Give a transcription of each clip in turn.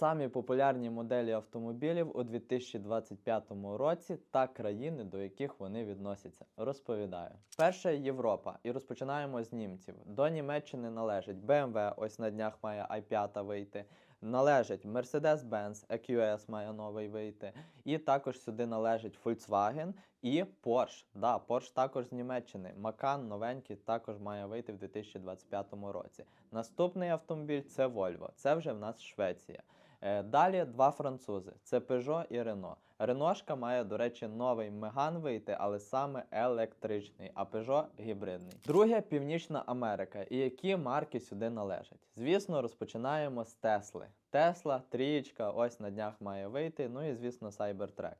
Самі популярні моделі автомобілів у 2025 році та країни, до яких вони відносяться. Розповідаю. Перша Європа, і розпочинаємо з німців. До Німеччини належить BMW, ось на днях має i5 вийти. Належить Mercedes-Benz, EQS має новий вийти. І також сюди належить Volkswagen і Porsche. Да, Porsche також з Німеччини. Macan новенький також має вийти в 2025 році. Наступний автомобіль це Volvo. Це вже в нас Швеція. Е, Далі два французи: це Peugeot і Renault. Реношка має, до речі, новий Меган вийти, але саме електричний, а Peugeot гібридний. Друге Північна Америка. І які марки сюди належать? Звісно, розпочинаємо з Тесли. Тесла, трієчка, ось на днях має вийти. Ну і звісно, Cybertruck.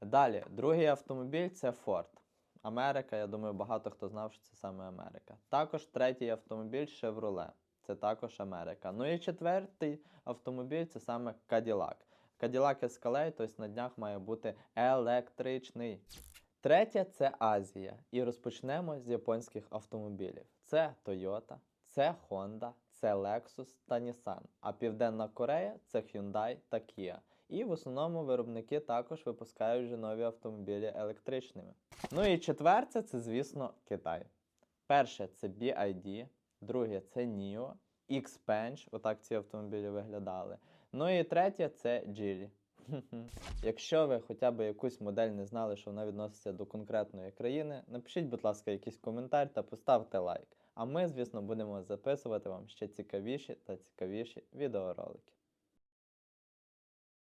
Далі, другий автомобіль це Ford. Америка, я думаю, багато хто знав, що це саме Америка. Також третій автомобіль Chevrolet. Це також Америка. Ну і четвертий автомобіль це саме Cadillac. Cadillac Escalade, тобто на днях має бути електричний. Третє це Азія. І розпочнемо з японських автомобілів. Це Toyota, це Honda, це Lexus та Nissan. А Південна Корея це Hyundai та Kia. І в основному виробники також випускають вже нові автомобілі електричними. Ну і четверте, це, звісно, Китай. Перше це BID, друге це NIO, Xpeng, отак ці автомобілі виглядали. Ну і третє це Geely. Якщо ви хоча б якусь модель не знали, що вона відноситься до конкретної країни, напишіть, будь ласка, якийсь коментар та поставте лайк. А ми, звісно, будемо записувати вам ще цікавіші та цікавіші відеоролики.